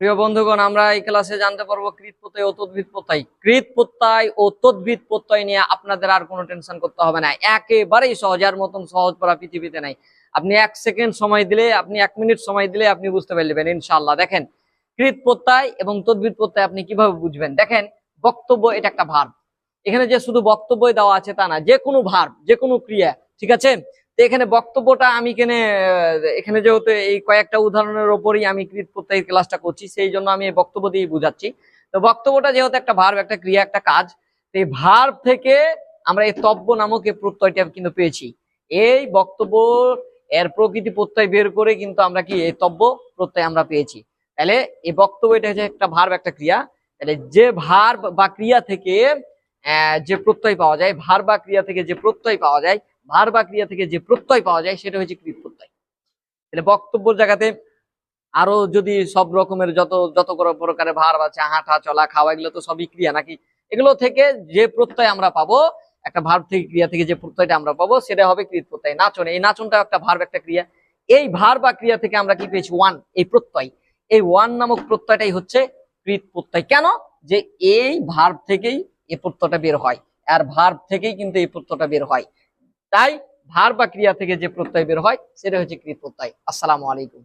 প্রিয় বন্ধুগণ, আমরা এই ক্লাসে জানতে পারব কৃত প্রত্যয় ও তদ্ভিদ প্রত্যয়। কৃত প্রত্যয় ও তদ্ভিদ প্রত্যয় নিয়ে আপনাদের আর কোনো টেনশন করতে হবে না। একেবারেই সহজ আর মতন সহজ পড়া পৃথিবীতে নাই। আপনি এক সেকেন্ড সময় দিলে, আপনি এক মিনিট সময় দিলে আপনি বুঝতে পারবেন ইনশাল্লাহ দেখেন, কৃত প্রত্যয় এবং তদ্ভিদ প্রত্যয় আপনি কীভাবে বুঝবেন? দেখেন, বক্তব্য এটা একটা ভার এখানে যে শুধু বক্তব্যই দেওয়া আছে তা না, যে কোনো ভার যে কোনো ক্রিয়া, ঠিক আছে? তো এখানে বক্তব্যটা আমি আহ, এখানে যেহেতু এই কয়েকটা উদাহরণের ওপরই আমি কৃত প্রত্যয় ক্লাসটা করছি সেই জন্য আমি এই বক্তব্য দিয়ে বুঝাচ্ছি। তো বক্তব্যটা যেহেতু একটা ভার্ব একটা ক্রিয়া একটা কাজ এই ভার্ব থেকে আমরা এই তব্য নামক এই প্রত্যয়টা কিন্তু পেয়েছি। এই বক্তব্য এর প্রকৃতি প্রত্যয় বের করে কিন্তু আমরা কি এই তব্য প্রত্যয় আমরা পেয়েছি। তাহলে এই বক্তব্য এটা হচ্ছে একটা ভার্ব একটা ক্রিয়া। তাহলে যে ভার্ব বা ক্রিয়া থেকে যে প্রত্যয় পাওয়া যায় ভার বা ক্রিয়া থেকে যে প্রত্যয় পাওয়া যায় ভার বা ক্রিয়া থেকে যে প্রত্যয় পাওয়া যায়, সেটা হচ্ছে কৃত প্রত্যয়। তাহলে বক্তব্যের জায়গাতে আরও যদি সব রকমের যত যত প্রকারের ভার আছে, হাঁটা, চলা, খাওয়া, এগুলো তো সবই ক্রিয়া নাকি? এগুলো থেকে যে প্রত্যয় আমরা পাবো, একটা ভার্ব থেকে ক্রিয়া থেকে যে প্রত্যয়টা আমরা পাবো, সেটা হবে কৃত প্রত্যয়। নাচন, এই নাচনটা একটা ভার্ব, একটা ক্রিয়া। এই ভার বা ক্রিয়া থেকে আমরা কি পেয়েছি? ওয়ান, এই প্রত্যয়। এই ওয়ান নামক প্রত্যয়টাই হচ্ছে কৃত প্রত্যয়। কেন? যে এই ভার্ব থেকেই এই প্রত্যয়টা বের হয়। আর ভার্ব থেকেই কিন্তু এই প্রত্যয়টা বের হয়। তাই ভার বা ক্রিয়া থেকে যে প্রত্যয় বের হয়, সেটা হচ্ছে কৃত প্রত্যয় আসসালামু আলাইকুম।